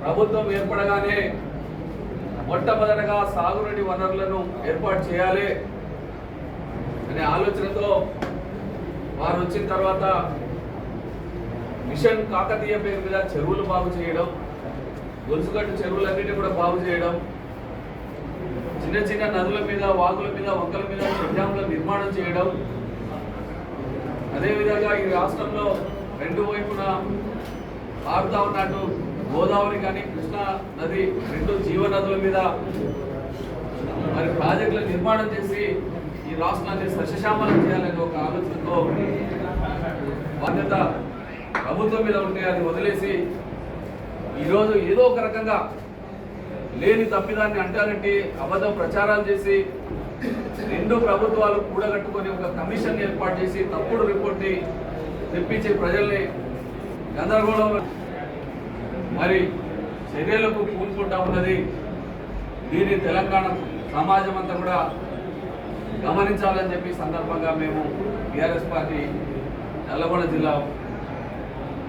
ప్రభుత్వం ఏర్పడగానే మొట్టమొదటగా సాగునీటి వనరులను ఏర్పాటు చేయాలి అనే ఆలోచనతో వారు వచ్చిన తర్వాత మిషన్ కాకతీయ పేరు మీద చెరువులు బాగు చేయడం గొలుసుగట్టు చెరువులన్నిటి కూడా బాగు చేయడం చిన్న చిన్న నదుల మీద వాగుల మీద వంకల మీద చెక్ నిర్మాణం చేయడం అదేవిధంగా ఈ రాష్ట్రంలో రెండు వైపున పాడుతూ ఉన్నట్టు గోదావరి కానీ కృష్ణా నది రెండు జీవనదుల మీద మరి ప్రాజెక్టుల నిర్మాణం చేసి ఈ రాష్ట్రాన్ని సస్యశ్యామలం చేయాలనే ఒక ఆలోచనతో బాధ్యత ప్రభుత్వం మీద ఉంటే అది వదిలేసి ఈరోజు ఏదో ఒక రకంగా లేని తప్పిదాన్ని అంటారంటే అబద్ధం ప్రచారాలు చేసి రెండు ప్రభుత్వాలు కూడగట్టుకొని ఒక కమిషన్ ఏర్పాటు చేసి తప్పుడు రిపోర్ట్ని తెప్పించి ప్రజల్ని గందరగోళం. మరి చర్యలకు పూనుకుంటా ఉన్నది దీన్ని తెలంగాణ సమాజం అంతా కూడా గమనించాలని చెప్పి సందర్భంగా మేము టీఆర్ఎస్ పార్టీ నల్లగొండ జిల్లా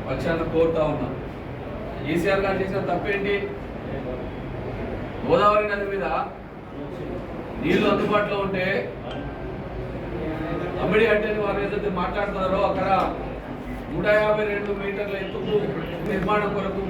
పక్షాన్ని కోరుతా ఉన్నాం. కేసీఆర్ గారు చేసిన తప్పేంటి? గోదావరి నది మీద నీళ్ళు అందుబాటులో ఉంటే అమ్మిడి అంటే వారు ఏదైతే మాట్లాడుతున్నారో అక్కడ నూట యాభై రెండు మీటర్ల ఎత్తుకు నిర్మాణం కొరకు